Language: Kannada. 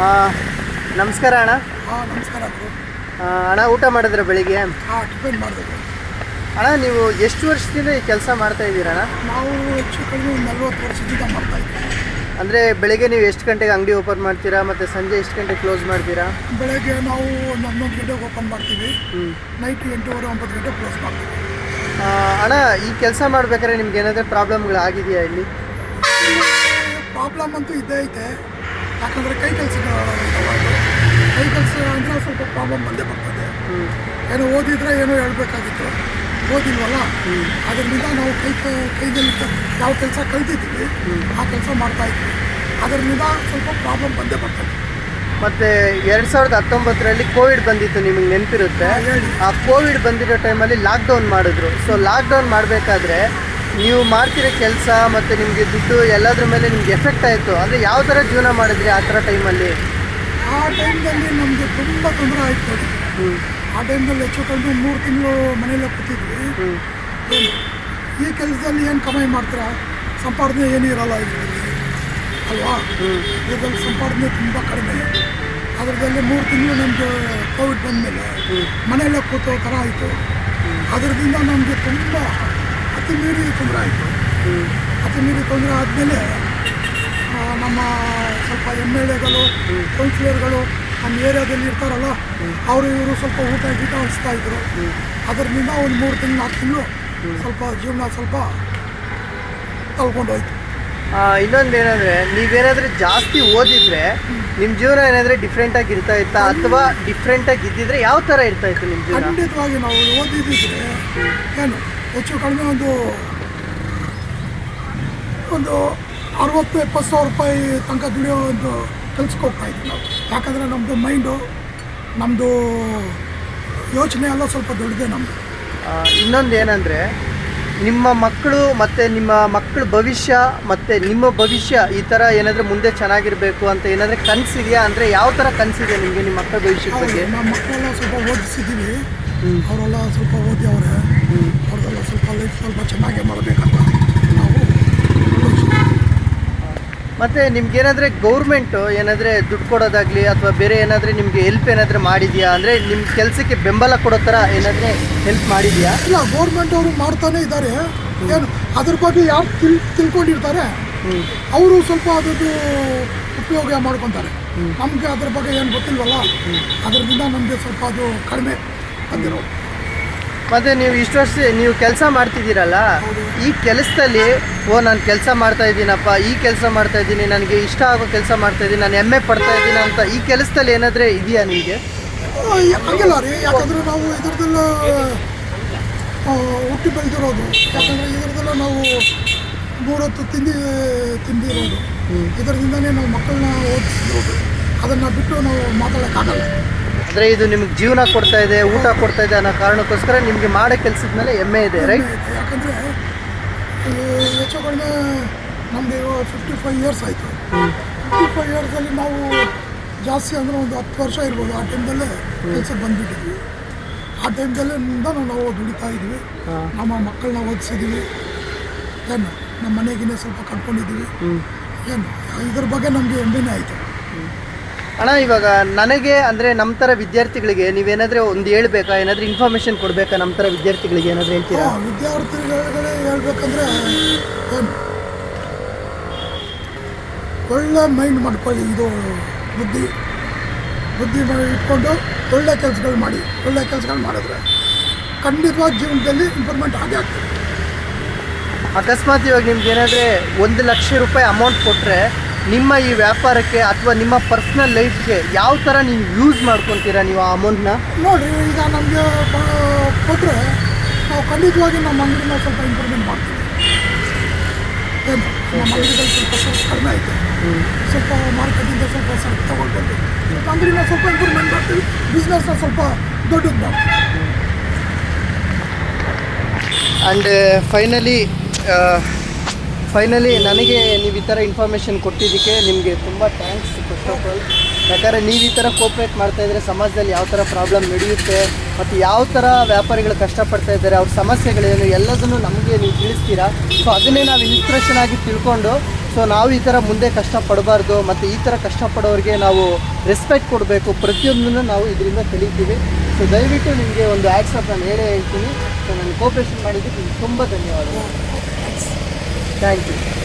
ನಮಸ್ಕಾರ ಅಣ್ಣ. ಹಾಂ ನಮಸ್ಕಾರ ಅಣ್ಣ ಊಟ ಮಾಡಿದ್ರೆ ಬೆಳಿಗ್ಗೆ? ಹಾಂ ಟಿಫಿನ್ ಮಾಡಿದೆ ಅಣ್ಣ ನೀವು ಎಷ್ಟು ವರ್ಷದಿಂದ ಈ ಕೆಲಸ ಮಾಡ್ತಾ ಇದ್ದೀರಣ್ಣ ನಾವು ಹೆಚ್ಚು ಕಡಿಮೆ ನಲ್ವತ್ತು ವರ್ಷದಿಂದ ಮಾಡ್ತಾ ಇದ್ದೀವಿ. ಅಂದರೆ ಬೆಳಿಗ್ಗೆ ನೀವು ಎಷ್ಟು ಗಂಟೆಗೆ ಅಂಗಡಿ ಓಪನ್ ಮಾಡ್ತೀರಾ ಮತ್ತು ಸಂಜೆ ಎಷ್ಟು ಗಂಟೆಗೆ ಕ್ಲೋಸ್ ಮಾಡ್ತೀರಾ? ಬೆಳಗ್ಗೆ ನಾವು ಒಂದು ಹನ್ನೊಂದು ಗಂಟೆಗೆ ಓಪನ್ ಮಾಡ್ತೀವಿ. ನೈಟ್ ಎಂಟೂವರೆ ಒಂಬತ್ತು ಗಂಟೆ ಕ್ಲೋಸ್ ಮಾಡ್ತೀವಿ. ಅಣ್ಣ ಈ ಕೆಲಸ ಮಾಡ್ಬೇಕಾದ್ರೆ ನಿಮ್ಗೆ ಏನಾದರೂ ಪ್ರಾಬ್ಲಮ್ಗಳು ಆಗಿದೆಯಾ ಇಲ್ಲಿ? ಪ್ರಾಬ್ಲಮ್ ಅಂತೂ ಇದ್ದೇ ಐತೆ. ಯಾಕಂದರೆ ಕೈ ಕೆಲಸಗಳು ಕೈ ಕೆಲಸ ಅಂದರೆ ಸ್ವಲ್ಪ ಪ್ರಾಬ್ಲಮ್ ಬಂದೇ ಬರ್ತದೆ. ಏನೋ ಓದಿದ್ರೆ ಏನೋ ಹೇಳ್ಬೇಕಾಗಿತ್ತು. ಓದಿಲ್ವಲ್ಲ? ಅದರಿಂದ ನಾವು ಕೈ ಕೈ ಕೈಯಲ್ಲಿ ಯಾವ ಕೆಲಸ ಕಲ್ತಿದ್ದೀವಿ ಆ ಕೆಲಸ ಮಾಡ್ತಾ ಇದ್ವಿ. ಅದರಿಂದ ಸ್ವಲ್ಪ ಪ್ರಾಬ್ಲಮ್ ಬಂದೇ ಬರ್ತದೆ. ಮತ್ತು ಎರಡು ಸಾವಿರದ ಹತ್ತೊಂಬತ್ತರಲ್ಲಿ ಕೋವಿಡ್ ಬಂದಿತ್ತು ನಿಮಗೆ ನೆನಪಿರುತ್ತೆ. ಆ ಕೋವಿಡ್ ಬಂದಿರೋ ಟೈಮಲ್ಲಿ ಲಾಕ್ಡೌನ್ ಮಾಡಿದ್ರು. ಸೊ ಲಾಕ್ಡೌನ್ ಮಾಡಬೇಕಾದ್ರೆ ನೀವು ಮಾಡ್ತಿರೋ ಕೆಲಸ ಮತ್ತು ನಿಮಗೆ ದುಡ್ಡು ಎಲ್ಲದ್ರ ಮೇಲೆ ನಿಮ್ಗೆ ಎಫೆಕ್ಟ್ ಆಯಿತು ಅಂದರೆ ಯಾವ ಥರ ಜೀವನ ಮಾಡಿದ್ರಿ ಆ ಥರ ಟೈಮಲ್ಲಿ ಆ ಟೈಮ್ದಲ್ಲಿ ನಮಗೆ ತುಂಬ ತೊಂದರೆ ಆಯಿತು. ಆ ಟೈಮ್ದಲ್ಲಿ ಹೆಚ್ಚು ಕಂಡು ಮೂರು ತಿಂಗಳು ಮನೇಲಿ ಕೂತಿದ್ವಿ. ಈ ಕೆಲಸದಲ್ಲಿ ಏನು ಕಮಾಯಿ ಮಾಡ್ತೀರಾ? ಸಂಪಾದನೆ ಏನೂ ಇರಲ್ಲ ಇದರಲ್ಲಿ. ಅಲ್ವಾ? ಹ್ಞೂ ಇದರಲ್ಲಿ ಸಂಪಾದನೆ ತುಂಬ ಕಡಿಮೆ. ಅದರದಲ್ಲಿ ಮೂರು ತಿಂಗಳು ನಮಗೆ ಕೋವಿಡ್ ಬಂದಮೇಲೆ ಮನೆಯಲ್ಲೇ ಕೂತೋ ಥರ ಆಯಿತು. ಅದರಿಂದ ನಮಗೆ ತುಂಬ ಅತಿ ಮೀರಿ ತೊಂದರೆ ಆಯಿತು. ಅತಿ ಮೀರಿ ತೊಂದರೆ ಆದಮೇಲೆ ನಮ್ಮ ಸ್ವಲ್ಪ ಎಂ ಎಲ್ ಎಗಳು ಕೌನ್ಸಿಲರ್ಗಳು ನಮ್ಮ ಏರಿಯಾದಲ್ಲಿ ಇರ್ತಾರಲ್ಲ ಅವರು ಇವರು ಸ್ವಲ್ಪ ಊಟ ಗೀಟ ಹಂಚ್ತಾ ಇದ್ರು. ಅದರಿಂದ ಒಂದು ಮೂರು ತಿಂಗಳು ನಾಲ್ಕು ತಿಂಗಳು ಸ್ವಲ್ಪ ಜೀವನ ಸ್ವಲ್ಪ ತಲ್ಕೊಂಡೋಯ್ತು ಇನ್ನೊಂದು ಏನಂದರೆ ನೀವೇನಾದರೂ ಜಾಸ್ತಿ ಓದಿದ್ರೆ ನಿಮ್ಮ ಜೀವನ ಏನಾದರೆ ಡಿಫ್ರೆಂಟಾಗಿ ಇರ್ತಾ ಇತ್ತಾ? ಅಥವಾ ಡಿಫ್ರೆಂಟಾಗಿ ಇದ್ದಿದ್ರೆ ಯಾವ ಥರ ಇರ್ತಾ ಇತ್ತು ನಿಮ್ಮ ಜೀವನ? ಖಂಡಿತವಾಗಿ ನಾವು ಓದಿದ್ದಿದ್ರೆ ಏನು? ಹೆಚ್ಚು ಕಡಿಮೆ ಒಂದು ಒಂದು ಅರವತ್ತು ಎಪ್ಪತ್ತು ಸಾವಿರ ರೂಪಾಯಿ ತನಕ ದುಡಿಯೋ ಒಂದು ಕೆಲ್ಸಕ್ಕೆ ಹೋಗ್ತಾ ಇದ್ವಿ ನಾವು. ಯಾಕಂದರೆ ನಮ್ಮದು ಮೈಂಡು ನಮ್ಮದು ಯೋಚನೆ ಎಲ್ಲ ಸ್ವಲ್ಪ ದೊಡ್ಡದೆ ನಮ್ಮದು ಇನ್ನೊಂದು ಏನಂದರೆ ನಿಮ್ಮ ಮಕ್ಕಳು ಮತ್ತು ನಿಮ್ಮ ಮಕ್ಕಳ ಭವಿಷ್ಯ ಮತ್ತು ನಿಮ್ಮ ಭವಿಷ್ಯ ಈ ಥರ ಏನಾದರೂ ಮುಂದೆ ಚೆನ್ನಾಗಿರಬೇಕು ಅಂತ ಏನಾದರೂ ಕನಸಿದೆಯಾ? ಅಂದರೆ ಯಾವ ಥರ ಕನಸಿದೆ ನಿಮಗೆ ನಿಮ್ಮ ಮಕ್ಕಳ ಭವಿಷ್ಯದ ಬಗ್ಗೆ? ನಮ್ಮ ಮಕ್ಕಳೆಲ್ಲ ಸ್ವಲ್ಪ ಓದಿಸಿದ್ದೀವಿ. ಅವರೆಲ್ಲ ಸ್ವಲ್ಪ ಓದಿ ಅವರೇ ಅವ್ರದ್ದೆಲ್ಲ ಸ್ವಲ್ಪ ಲೈಫ್ ಸ್ವಲ್ಪ ಚೆನ್ನಾಗೇ ಮಾಡಬೇಕಂತ ನಾವು ಮತ್ತು ನಿಮ್ಗೇನಾದರೆ ಗೌರ್ಮೆಂಟು ಏನಾದರೆ ದುಡ್ಡು ಕೊಡೋದಾಗಲಿ ಅಥವಾ ಬೇರೆ ಏನಾದರೂ ನಿಮಗೆ ಹೆಲ್ಪ್ ಏನಾದರೂ ಮಾಡಿದೆಯಾ? ಅಂದರೆ ನಿಮ್ಮ ಕೆಲಸಕ್ಕೆ ಬೆಂಬಲ ಕೊಡೋ ಥರ ಏನಾದ್ರೆ ಹೆಲ್ಪ್ ಮಾಡಿದೆಯಾ? ಇಲ್ಲ ಗೌರ್ಮೆಂಟ್ ಅವರು ಮಾಡ್ತಾನೆ ಇದ್ದಾರೆ. ಏನು ಅದ್ರ ಬಗ್ಗೆ ಯಾರು ತಿಳ್ ತಿಳ್ಕೊಂಡಿರ್ತಾರೆ. ಅವರು ಸ್ವಲ್ಪ ಅದರದ್ದು ಉಪಯೋಗ ಮಾಡ್ಕೊತಾರೆ. ನಮಗೆ ಅದ್ರ ಬಗ್ಗೆ ಏನು ಗೊತ್ತಿಲ್ವಲ್ಲ? ಅದರಿಂದ ನಮಗೆ ಸ್ವಲ್ಪ ಅದು ಕಡಿಮೆ. ಬಂದಿರೋ ಮತ್ತು ನೀವು ಇಷ್ಟು ವರ್ಷ ನೀವು ಕೆಲಸ ಮಾಡ್ತಿದ್ದೀರಲ್ಲ ಈ ಕೆಲಸದಲ್ಲಿ ಓ ನಾನು ಕೆಲಸ ಮಾಡ್ತಾ ಇದ್ದೀನಪ್ಪ ಈ ಕೆಲಸ ಮಾಡ್ತಾ ಇದ್ದೀನಿ ನನಗೆ ಇಷ್ಟ ಆಗೋ ಕೆಲಸ ಮಾಡ್ತಾ ಇದ್ದೀನಿ ನಾನು ಹೆಮ್ಮೆ ಪಡ್ತಾ ಇದ್ದೀನಿ ಅಂತ ಈ ಕೆಲಸದಲ್ಲಿ ಏನಾದರೆ ಇದೆಯಾ ನಿಮಗೆ? ಹಂಗಿಲ್ಲ ರೀ. ಯಾಕಂದರೆ ನಾವು ಇದ್ರದ್ದೆಲ್ಲ ಹುಟ್ಟಿ ಬೆಳೆದಿರೋದು. ಯಾಕಂದರೆ ಇದರದೆಲ್ಲ ನಾವು ಮೂರೊತ್ತು ತಿಂದು ತಿಂದಿರೋದು. ಇದರಿಂದನೇ ನಾವು ಮಕ್ಕಳನ್ನ ಓದಿಸಿರೋದು ಅದನ್ನು ಬಿಟ್ಟು ನಾವು ಮಾತಾಡೋಕ್ಕಾಗಲ್ಲ. ಅಂದರೆ ಇದು ನಿಮ್ಗೆ ಜೀವನ ಕೊಡ್ತಾ ಇದೆ ಊಟ ಕೊಡ್ತಾ ಇದೆ ಅನ್ನೋ ಕಾರಣಕ್ಕೋಸ್ಕರ ನಿಮಗೆ ಮಾಡೋ ಕೆಲಸದ ಮೇಲೆ ಹೆಮ್ಮೆ ಇದೆ ರೈಟ್ ಯಾಕಂದರೆ ಹೆಚ್ಚು ಕಡಿಮೆ ನಮ್ಮದು ಫಿಫ್ಟಿ ಫೈವ್ ಇಯರ್ಸ್ ಆಯಿತು. ಫಿಫ್ಟಿ ಫೈವ್ ಇಯರ್ಸಲ್ಲಿ ನಾವು ಜಾಸ್ತಿ ಅಂದರೆ ಒಂದು ಹತ್ತು ವರ್ಷ ಇರ್ಬೋದು ಆ ಟೈಮ್ದಲ್ಲೇ ಕೆಲಸಕ್ಕೆ ಬಂದುಬಿಟ್ಟಿದ್ವಿ. ಆ ಟೈಮ್ದಲ್ಲಿಂದ ನಾವು ದುಡಿತಾ ಇದ್ವಿ. ನಮ್ಮ ಮಕ್ಕಳನ್ನ ಓದಿಸಿದ್ದೀವಿ ಏನು ನಮ್ಮ ಮನೆಗಿನೇ ಸ್ವಲ್ಪ ಕಟ್ಕೊಂಡಿದ್ದೀವಿ ಏನು ಇದ್ರ ಬಗ್ಗೆ ನಮಗೆ ಹೆಮ್ಮೆನೇ ಆಯಿತು. ಅಣ್ಣ ಇವಾಗ ನನಗೆ ಅಂದರೆ ನಮ್ಮ ಥರ ವಿದ್ಯಾರ್ಥಿಗಳಿಗೆ ನೀವೇನಾದರೂ ಒಂದು ಹೇಳ್ಬೇಕಾ? ಏನಾದರೂ ಇನ್ಫಾರ್ಮೇಷನ್ ಕೊಡಬೇಕಾ ನಮ್ಮ ಥರ ವಿದ್ಯಾರ್ಥಿಗಳಿಗೆ ಏನಾದರೂ ಹೇಳ್ತೀರಾ? ವಿದ್ಯಾರ್ಥಿಗಳಿಗೆ ಹೇಳ್ಬೇಕಂದ್ರೆ ಒಳ್ಳೆ ಮೈಂಡ್ ಮಾಡ್ಕೊಳ್ಳಿ ಇದು ಬುದ್ಧಿ. ಬುದ್ಧಿ ಮಾಡಿ ಇಟ್ಕೊಂಡು ಒಳ್ಳೆ ಕೆಲಸಗಳು ಮಾಡಿ ಒಳ್ಳೆ ಕೆಲಸಗಳು ಮಾಡಿದ್ರೆ ಖಂಡಿತವಾಗಿ ಜೀವನದಲ್ಲಿ ಇಂಪ್ರೂವ್ಮೆಂಟ್ ಆಗೇ ಆಗ್ತದೆ. ಅಕಸ್ಮಾತ್ ಇವಾಗ ನಿಮ್ಗೆ ಏನಾದರೆ ಒಂದು ಲಕ್ಷ ರೂಪಾಯಿ ಅಮೌಂಟ್ ಕೊಟ್ಟರೆ ನಿಮ್ಮ ಈ ವ್ಯಾಪಾರಕ್ಕೆ ಅಥವಾ ನಿಮ್ಮ ಪರ್ಸ್ನಲ್ ಲೈಫ್ಗೆ ಯಾವ ಥರ ನೀವು ಯೂಸ್ ಮಾಡ್ಕೊತೀರಾ ನೀವು ಆ ಅಮೌಂಟ್ನ ನೋಡಿ ಈಗ ನಮಗೆ ಕೊಟ್ಟರೆ ನಾವು ಖಂಡಿತವಾಗಿ ನಮ್ಮ ಅಂಗಡಿನ ಸ್ವಲ್ಪ ಇಂಪ್ರೂವ್ಮೆಂಟ್ ಮಾಡ್ತೀವಿ. ಏನು ನಮ್ಮ ಅಂಗಡಿಗಳು ಸ್ವಲ್ಪ ಸ್ವಲ್ಪ ಕಡಿಮೆ ಐತೆ. ಸ್ವಲ್ಪ ಮಾರ್ಕೆಟಿಂದ ಸ್ವಲ್ಪ ಸ್ವಲ್ಪ ತಗೊಳ್ಬೇಕು ಸ್ವಲ್ಪ ಅಂಗಡಿನ ಸ್ವಲ್ಪ ಇಂಪ್ರೂವ್ಮೆಂಟ್ ಮಾಡ್ತೀವಿ. ಬಿಸ್ನೆಸ್ನ ಸ್ವಲ್ಪ ದೊಡ್ಡದು ಮಾಡ್ತೀವಿ. ಆ್ಯಂಡ್ ಫೈನಲಿ ಫೈನಲಿ ನನಗೆ ನೀವು ಈ ಥರ ಇನ್ಫಾರ್ಮೇಷನ್ ಕೊಟ್ಟಿದ್ದಕ್ಕೆ ನಿಮಗೆ ತುಂಬ ಥ್ಯಾಂಕ್ಸ್ ಫಸ್ಟ್ ಆಫ್ ಆಲ್ ಯಾಕಂದರೆ ನೀವು ಈ ಥರ ಕೋಪ್ರೇಟ್ ಮಾಡ್ತಾ ಇದ್ದರೆ ಸಮಾಜದಲ್ಲಿ ಯಾವ ಥರ ಪ್ರಾಬ್ಲಮ್ ನಡೆಯುತ್ತೆ ಮತ್ತು ಯಾವ ಥರ ವ್ಯಾಪಾರಿಗಳು ಕಷ್ಟಪಡ್ತಾ ಇದ್ದಾರೆ, ಅವ್ರ ಸಮಸ್ಯೆಗಳೇನು, ಎಲ್ಲದನ್ನು ನಮಗೆ ನೀವು ತಿಳಿಸ್ತೀರಾ? ಸೊ ಅದನ್ನೇ ನಾವು ಇನ್ಸ್ಪಿರೇಷನ್ ಆಗಿ ತಿಳ್ಕೊಂಡು ಸೊ ನಾವು ಈ ಥರ ಮುಂದೆ ಕಷ್ಟಪಡಬಾರ್ದು ಮತ್ತು ಈ ಥರ ಕಷ್ಟಪಡೋರಿಗೆ ನಾವು ರೆಸ್ಪೆಕ್ಟ್ ಕೊಡಬೇಕು ಪ್ರತಿಯೊಂದನ್ನು ನಾವು ಇದರಿಂದ ಕಲಿತೀವಿ. ಸೊ ದಯವಿಟ್ಟು ನಿಮಗೆ ಒಂದು ಆ್ಯಕ್ಸಪ್ ನಾನು ಹೇಳೇ ಹೇಳ್ತೀನಿ. ಸೊ ನಾನು ಕೋಪ್ರೇಷನ್ ಮಾಡಿದ್ದಕ್ಕೆ ತುಂಬ ಧನ್ಯವಾದಗಳು. 那你